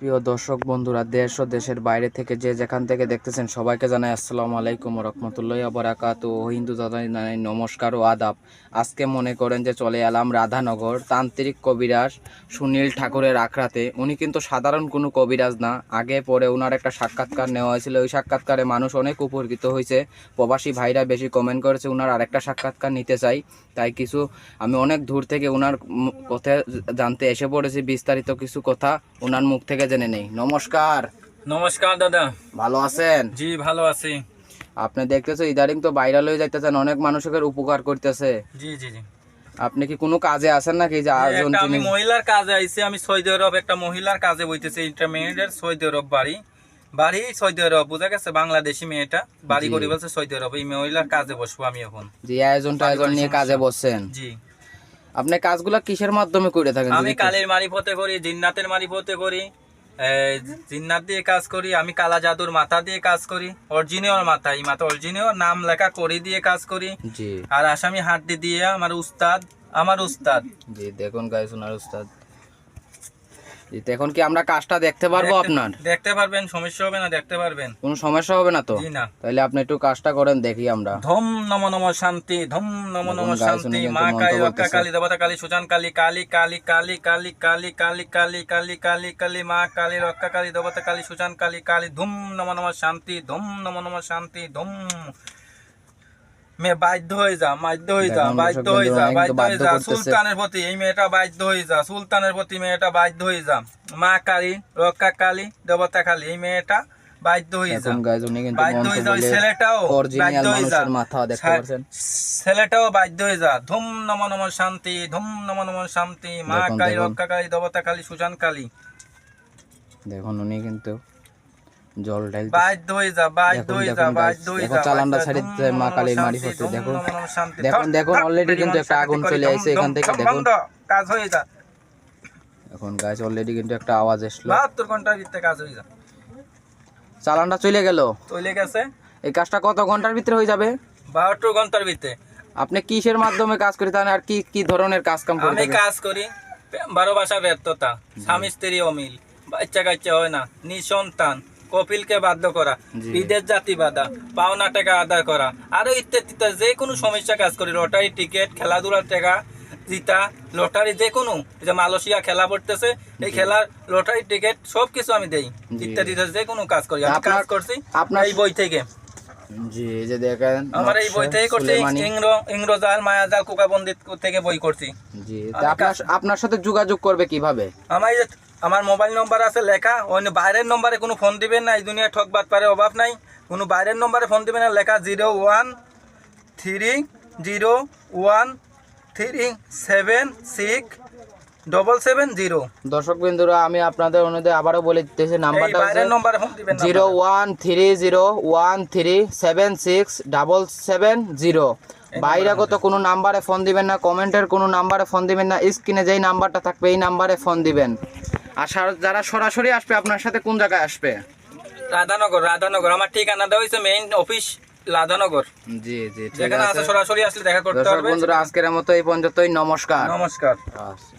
প্রিয় দর্শক বন্ধুরা, দেশ ও দেশের বাইরে থেকে যে যেখান থেকে দেখতেছেন সবাইকে জানাই আসসালামু আলাইকুম রহমতুল্লাহ আবরাকাত ও হিন্দু দাদা নমস্কার ও আদাব। আজকে মনে করেন যে চলে এলাম রাধানগর, তান্ত্রিক কবিরাজ সুনীল ঠাকুরের আখড়াতে। উনি কিন্তু সাধারণ কোনো কবিরাজ না। আগে পরে ওনার একটা সাক্ষাৎকার নেওয়া হয়েছিল। ওই সাক্ষাৎকারে মানুষ অনেক উপকৃত হয়েছে। প্রবাসী ভাইরা বেশি কমেন্ট করেছে ওনার আরেকটা সাক্ষাৎকার নিতে চাই। তাই কিছু, আমি অনেক দূর থেকে ওনার কথা জানতে এসে পড়েছি। বিস্তারিত কিছু কথা ওনার মুখ থেকে জেনে নেই? নমস্কার। নমস্কার দাদা। ভালো আছেন? জি ভালো আছি। আপনি দেখতেছো ইদারিং তো ভাইরাল হয়ে যাইতেছেন অনেক মানুষের উপকার করতেছে। জি জি জি। আপনি কি কোনো কাজে আছেন নাকি? যে আয়োজন আমি মহিলার কাজে আইছি আমি সৌদি আরব একটা মহিলার কাজে বইতেছি ইন্টারমিডিয়েট সৌদি আরব বাড়ি। বাড়ি সৌদি আরব বুঝা গেছে? বাংলাদেশি মেয়েটা বাড়ি জি। করে বলছে সৌদি আরব। এই মহিলার কাজে বসবো আমি এখন। যে আয়োজন টায়োজন নিয়ে কাজে বসছেন। জি। আপনি কাজগুলা কিসের মাধ্যমে করে থাকেন? আমি কালের মারিফতে করি জিন্নাতের মারিফতে করি জিন্নাত দিয়ে কাজ করি আমি কালা জাদুর মাথা দিয়ে কাজ করি অরিজিনিয়র মাথা এই মাথা অরিজিনিয়র নাম লেখা করি দিয়ে কাজ করি। আর আসামি হাড্ডি দিয়ে আমার উস্তাদ আমার উস্তাদ। জি দেখুন গাইস ওনার উস্তাদ। এখন কি আমরা কাজটা দেখতে পারব আপনার দেখতে পারবেন সমস্যা হবে না দেখতে পারবেন কোনো সমস্যা হবে না তো না তাহলে আপনি একটু কাজটা করেন দেখি আমরা ধম নম নম শান্তি ধম নম নম শান্তি মা কালী রক্ষা কালী দেবতা কালী সুজান কালী কালী কালী কালী কালী কালী কালী কালী কালী কালী কালী কালী মা কালী রক্ষা কালী দেবতা কালী সুজান কালী কালী ধুম নম নম শান্তি ধুম নম নম শান্তি ধুম মেয়ে বাধ্য হয়ে যা বাধ্য হয়ে যা বাধ্য হয়ে যা বাধ্য হয়ে বাধ্য যা করতেছে। সুলতানের প্রতি এই মেয়েটা বাধ্য হয়ে যা সুলতানের প্রতি মেয়েটা বাধ্য হয়ে যা। মা কালী রক্ষা কালী দেবতা কালী এই মেয়েটা বাধ্য হয়ে যা। বাধ্য হয়ে যা ছেলেটাও বাধ্য হয়ে যা। ছেলেটাও বাধ্য হয়ে যা। ধুম নম নম শান্তি ধুম নম নম শান্তি। মা কালী। রক্ষা কালী দেবতা কালী সুজান কালী। দেখুন উনি কিন্তু জল ঢালতে। বাধ্য হয়ে যা বাধ্য হয়ে যা বাধ্য হয়ে যা চালানটা মা মারি ধুম দেখুন। দেখুন, পরিমাণ কিন্তু একটা আগুন চলে আইছে এখান থেকে, দেখুন। কাজ হয়ে যা। এখন অলরেডি কিন্তু একটা আওয়াজ আসলো বাহাত্তর ঘণ্টার ভিতরে কাজ হয়ে যা। চালানটা চলে গেল। চলে গেছে। এই কাজটা কত ঘণ্টার ভিতরে হয়ে যাবে? বাহাত্তর ঘণ্টার ভিতরে। আপনি কিসের মাধ্যমে কাজ করি থাকেন আর কি কি ধরনের কাজ কাম করে আমি কাজ করি বারো ভাষা ব্যর্থতা স্বামী স্ত্রী অমিল। বাচ্চা কাচ্চা হয় না নিঃসন্তান। কপিলকে বাধ্য করা। বিদেশ জাতি বাধা পাওনা টাকা আদায় করা আরও ইত্যাদি যে কোনো সমস্যা কাজ করি লটারি টিকিট খেলাধুলার টাকা জিতা লটারি যে কোনো যে মালয়েশিয়া খেলা পড়তেছে এই খেলার লটারি টিকিট সব কিছু আমি দেই ইত্যাদি যে কোনো কাজ করি। আমি আপনার- কাজ করছি আপনার- এই বই থেকে। জি যে দেখেন আমার এই বই নকশা, থেকে করছি সুলেমানি। ইংরো ইংরোজাল মায়াজাল কোকাবন্দিত থেকে বই করছি। জি আপনার আপনার সাথে যোগাযোগ করবে কীভাবে? আমার আমার মোবাইল নম্বর আছে লেখা অন্য বাইরের নম্বরে কোনো ফোন দিবেন না এই দুনিয়া ঠকবাদ পারে অভাব নাই। কোনো বাইরের নম্বরে ফোন দিবেন না লেখা zero one three zero one three seven six double seven zero. দর্শক বিন্দুরা আমি আপনাদের অনুযায়ী আবারও বলে দিতেছি নাম্বারটা বাইরের হচ্ছে নম্বরে ফোন দিবেন zero one three zero one three seven six double seven zero. বাইরাগত কোনো নাম্বারে ফোন দিবেন না কমেন্টের কোনো নাম্বারে ফোন দিবেন না স্ক্রিনে যেই নাম্বারটা থাকবে এই নাম্বারে ফোন দিবেন। আর যারা সরাসরি আসবে আপনার সাথে কোন জায়গায় আসবে? রাধানগর রাধানগর। আমার ঠিকানা দেওয়া হয়েছে মেইন অফিস রাধানগর। জি জি ঠিক আছে। সরাসরি আসলে দেখা করতে পারবে। বন্ধুরা আজকের মতো এই পর্যন্তই। নমস্কার। নমস্কার। আচ্ছা।